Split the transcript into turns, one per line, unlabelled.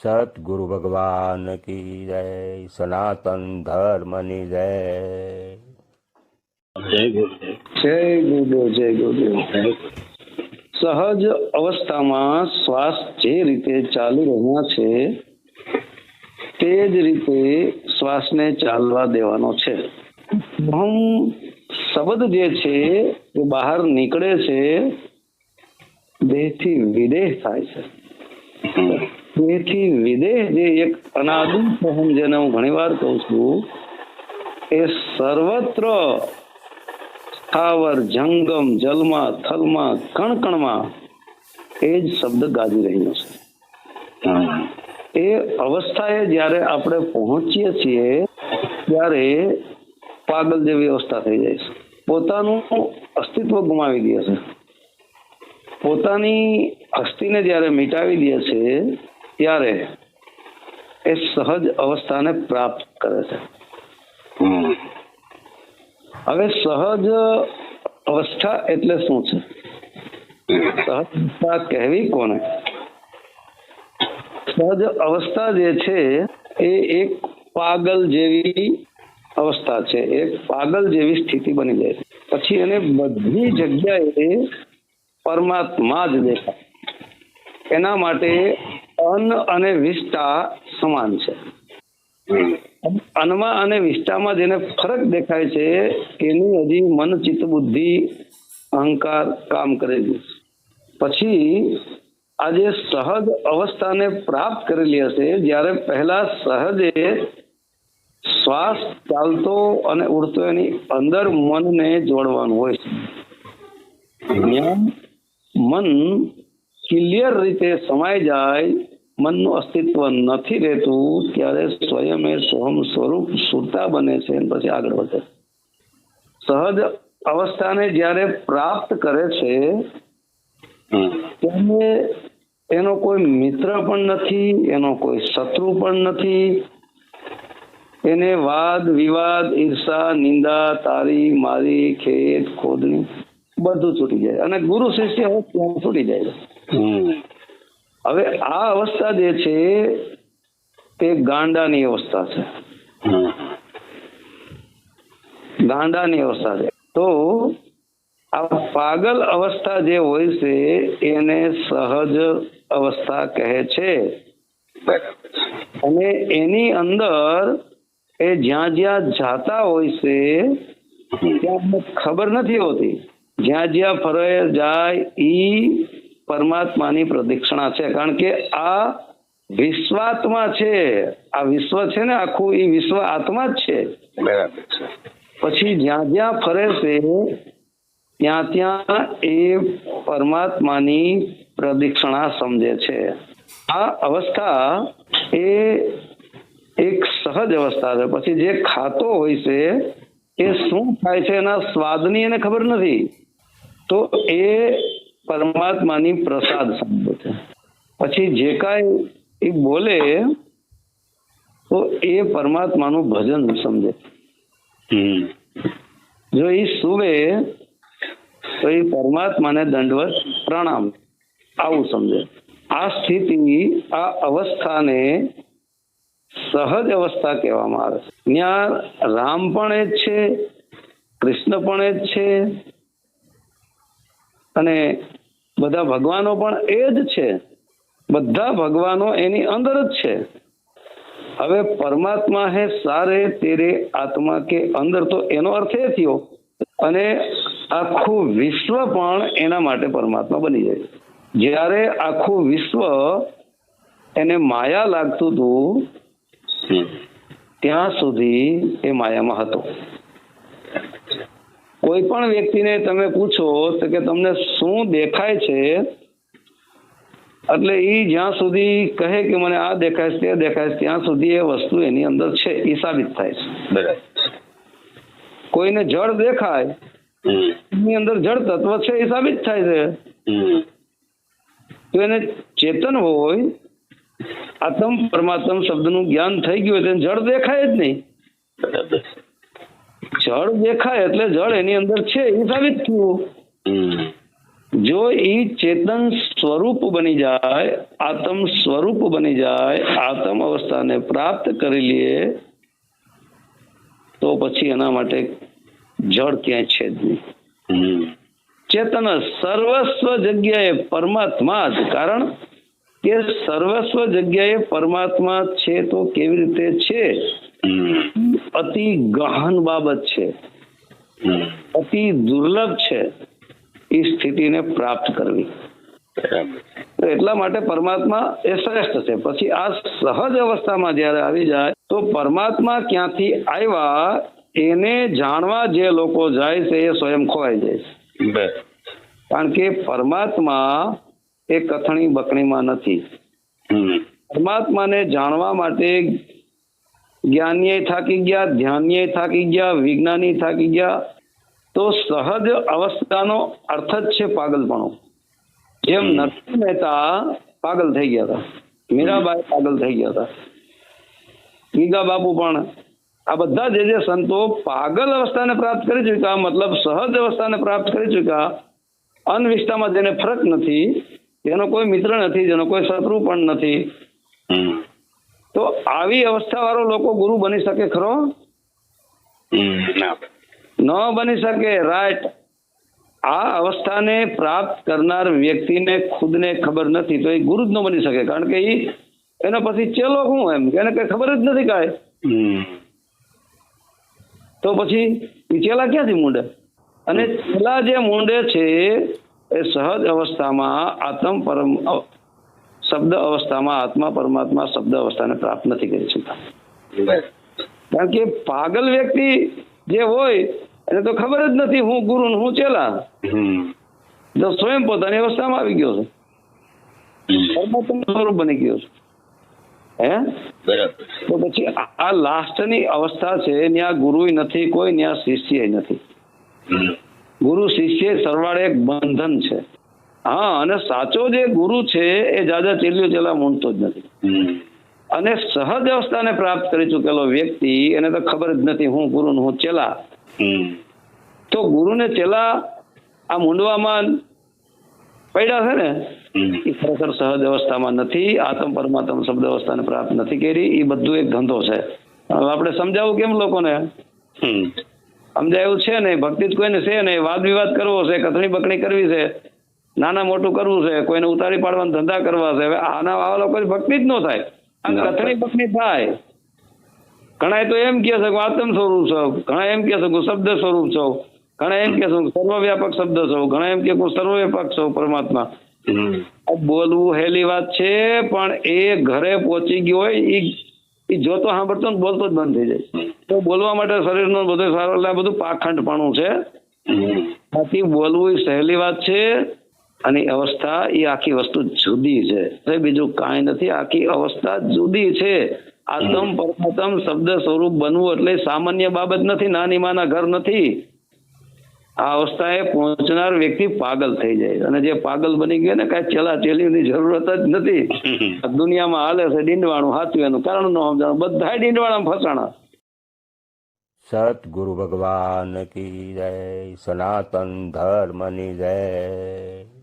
સતગુરુ ભગવાન કી જય સનાતન ધર્મની જય
જય ગુરુદેવ
જય ગુરુદેવ સહજ અવસ્થામાં શ્વાસ જે રીતે ચાલુ રહ્યા છે તે જ રીતે શ્વાસને ચાલવા દેવાનો છે હમ શબ્દ જે છે એ બહાર નીકળે છે દેહથી વિદેહ થાય છે. દેહથી વિદેહ જે એક અનાદિ સહન જેને હું ઘણી વાર કહું છું, એ સર્વત્ર સ્થાવર, જંગમ, જલમાં, થલમાં કણ કણમાં એ જ શબ્દ ગાજી રહ્યો છે. એ અવસ્થાએ જ્યારે આપણે પહોંચીએ છીએ, ત્યારે પાગલ જેવી અવસ્થા થઈ જાય છે. પોતાનું અસ્તિત્વ ગુમાવી દે છે. પોતાની હસ્તીને જ્યારે મિટાવી દે છે ત્યારે એ સહજ અવસ્થાને પ્રાપ્ત કરે છે. હવે સહજ અવસ્થા એટલે શું છે? સહજ અવસ્થા કહેવી કોને? સહજ અવસ્થા જે છે એ એક પાગલ જેવી અવસ્થા છે. એક પાગલ જેવી સ્થિતિ બની જાય છે. પછી એને બધી જગ્યાએ પરમાત્મા જ દેખાય. એના માટે અન્ન અને વિષ્ટા સમાન છે. અન્નમાં અને વિષ્ટામાં જેને ફરક દેખાય છે, એની હજી મન, ચિત્ત, બુદ્ધિ, અહંકાર કામ કરેલું પછી આ સહજ અવસ્થાને પ્રાપ્ત કરેલી હશે, જ્યારે પહેલા સહજે શ્વાસ ચાલતો અને ઉડતો એની અંદર મનને જોડવાનું હોય છે. મન ક્લિયર રીતે સમાઈ જાય મનનું અસ્તિત્વ નથી રહેતું ત્યારે સ્વયં એ સોહમ સ્વરૂપ સુરતા બને છે પછી આગળ વધે. સહજ અવસ્થાને જ્યારે પ્રાપ્ત કરે છે ત્યારે એનો કોઈ મિત્ર પણ નથી એનો કોઈ શત્રુ પણ નથી. એને વાદ વિવાદ ઈર્ષા નિંદા તારી મારી ખેત ખોદણી બધું છૂટી જાય. અને ગુરુ શિષ્ય હોય ત્યાં છૂટી જાય. હવે આ અવસ્થા જે છે, તે ગાંડાની અવસ્થા છે. ગાંડાની અવસ્થા છે. તો આ પાગલ અવસ્થા જે હોય છે, એને સહજ અવસ્થા કહે છે. અને એની અંદર એ જ્યાં જ્યાં જાતા હોય છે, ત્યાં ખબર નથી હોતી. જ્યાં જ્યાં ફરે જાય, ઈ પરમાત્માની પ્રદક્ષિણા છે. કારણ કે આ વિશ્વાત્મા છે. આ વિશ્વ છે ને આખું એ વિશ્વ આત્મા જ છે.
બરાબર છે.
પછી જ્યાં જ્યાં ફરે છે ત્યાં ત્યાં એ પરમાત્માની પ્રદક્ષિણા સમજે છે. આ અવસ્થા એ એક સહજ અવસ્થા છે. પછી જે ખાતો હોય છે એ શું થાય છે એના સ્વાદની એને ખબર નથી. તો એ પરમાત્માની પ્રસાદ સમજે છે પછી જે કાંઈ એ બોલે તો એ પરમાત્માનું ભજન સમજે. જો એ સુવે તો એ પરમાત્માને દંડવત પ્રણામ આવું સમજે. આ સ્થિતિ આ અવસ્થાને સહજ અવસ્થા કહેવામાં આવે છે. ત્યાં રામ પણ એ જ છે કૃષ્ણ પણ એ જ છે અને બધા ભગવાનો પણ એ જ છે. બધા ભગવાનો એની અંદર જ છે. હવે પરમાત્મા હે સારે તેરે આત્મા કે અંદર તો એનો અર્થ એ થયો અને આખું વિશ્વ પણ એના માટે પરમાત્મા બની જાય. જ્યારે આખું વિશ્વ એને માયા લાગતું હતું ત્યાં સુધી એ માયામાં હતો. કોઈ પણ વ્યક્તિને તમે પૂછો તો કે તમને શું દેખાય છે એટલે એ જ્યાં સુધી કહે કે મને આ દેખાય છે તે દેખાય છે ત્યાં સુધી એ વસ્તુ એની અંદર છે એ સાબિત થાય છે. કોઈને જળ દેખાય એની અંદર જળ તત્વ છે એ સાબિત થાય છે. તો એને ચેતન હોય આત્મ પરમાત્મ શબ્દનું જ્ઞાન થઈ ગયું હોય તો જળ દેખાય જ નહીં. જળ દેખાય એટલે જળ એની અંદર છે એ સાબિત થયું. જો એ ચેતન સ્વરૂપ બની જાય આત્મ સ્વરૂપ બની જાય આત્મ અવસ્થાને પ્રાપ્ત કરી લે તો પછી એના માટે જળ ક્યાંય છે જ નહીં. ચેતન સર્વસ્વ જગ્યાએ પરમાત્મા જ કારણ કે સર્વસ્વ જગ્યાએ પરમાત્મા છે તો કેવી રીતે છે. અતિ ગહન બાબત છે. અતિ દુર્લભ છે એ સ્થિતિને પ્રાપ્ત કરવી. એટલા માટે પરમાત્મા એ શ્રેષ્ઠ છે. પછી આ સહજ અવસ્થામાં જ્યારે આવી જાય તો પરમાત્મા ક્યાંથી આવ્યા એને જાણવા જે લોકો જાય છે એ સ્વયં ખોવાઈ જાય છે. કારણ કે પરમાત્મા એ કથણી બકણીમાં નથી. પરમાત્માને જાણવા માટે જ્ઞાનીય થાકી ગયા ધ્યાનીય થાકી ગયા વિજ્ઞાની થાકી ગયા. તો સહજ અવસ્થાનો અર્થ જ છે પાગલપણો. જેમ નરસિંહ મહેતા પાગલ થઈ ગયા હતા મીરાબાઈ પાગલ થઈ ગયા હતા. ગીગા બાપુ પણ આ બધા જે જે સંતો પાગલ અવસ્થાને પ્રાપ્ત કરી ચૂક્યા મતલબ સહજ અવસ્થાને પ્રાપ્ત કરી ચુક્યા અનવિષ્ટામાં જેને ફરક નથી તેનો કોઈ મિત્ર નથી જેનો કોઈ શત્રુ પણ નથી. આવી અવસ્થા વાળો લોકો ગુરુ બની શકે ખરો?
ન.
બની શકે. રાઈટ આ અવસ્થાને પ્રાપ્ત કરનાર વ્યક્તિને ખુદને ખબર નથી તો એ ગુરુ જ ન બની શકે. કારણ કે એ એના પછી ચેલો શું એમ? એને કઈ ખબર જ નથી કાંઈ. તો પછી એ ચેલા ક્યાંથી મૂંડે? અને ચેલા જે મૂંડે છે એ સહજ અવસ્થામાં આત્મ પરમ શબ્દ અવસ્થામાં આત્મા પરમાત્મા શબ્દ અવસ્થાને પ્રાપ્ત નથી કરી શકતા. કારણ કે પાગલ વ્યક્તિ જે હોય એને તો ખબર જ નથી હું ગુરુ હું ચેલા. તો સ્વયં પોતાની અવસ્થામાં આવી ગયો છે. પરમાત્મા સ્વરૂપ બની ગયો છે. હે? તો પછી આ- આ લાસ્ટની અવસ્થા છે ત્યાં ગુરુ નથી કોઈ ત્યાં શિષ્ય નથી. ગુરુ શિષ્ય સરવાળે એક બંધન છે. હા અને સાચો જે ગુરુ છે એ જાજા ચીલ્યો ચેલા મૂંડતો જ નથી. અને સહજ અવસ્થાને પ્રાપ્ત કરી ચૂકેલો વ્યક્તિ એને તો ખબર જ નથી હું ગુરુ હું ચેલા. તો ગુરુને ચેલા આ મૂંડવામાં પડ્યા છે ને એ ખરેખર સહજ અવસ્થામાં નથી આત્મ પરમાત્મ શબ્દ અવસ્થાને પ્રાપ્ત નથી કરી એ બધું એક ધંધો છે. હવે આપણે સમજાવું કેમ લોકોને. સમજાયું છે ને ભક્તિ જ કોઈને છે ને વાદ વિવાદ કરવો છે કથણી બકણી કરવી છે. નાના મોટું કરવું છે કોઈને ઉતારી પાડવાના ધંધા કરવા છે. હવે આના આવા લોકો ભક્તિ જ ન થાય. કથણી ભક્તિ થાય. ઘણા તો એમ કહે છે કે આત્મ સ્વરૂપ છો. ઘણા એમ કહે છે કે શબ્દ સ્વરૂપ છો. ઘણા એમ છે કે હું સર્વવ્યાપક શબ્દ છો. ઘણા એમ કે હું સર્વવ્યાપક છો પરમાત્મા. બોલવું હેલી વાત છે પણ એ ઘરે પહોંચી ગયો હોય એ જોતો સાંભળતો ને બોલતો જ બંધ થઈ જાય. તો બોલવા માટે શરીરનો બધો સારો એટલે બધું બધું પાખંડપણું છે. બાકી બોલવું સહેલી વાત છે. અને અવસ્થા એ આખી વસ્તુ જુદી છે. બીજું કાંઈ નથી. આખી અવસ્થા જુદી છે. આત્મ પરમાત્મ શબ્દ સ્વરૂપ બનવું એટલે સામાન્ય બાબત નથી. નાની માના ઘર નથી. આ અવસ્થાએ પહોંચનાર વ્યક્તિ પાગલ થઈ જાય. અને જે પાગલ બની ગયો ને કઈ ચલા ચેલીની જરૂરત જ નથી. આ દુનિયામાં હાલે છે ડીંડવાણું હાથું એનું કારણ ન સમજાણું. બધા ડીંડવાણા ફસાણા.
સતગુરુ ભગવાન કી જય સનાતન ધર્મની જય.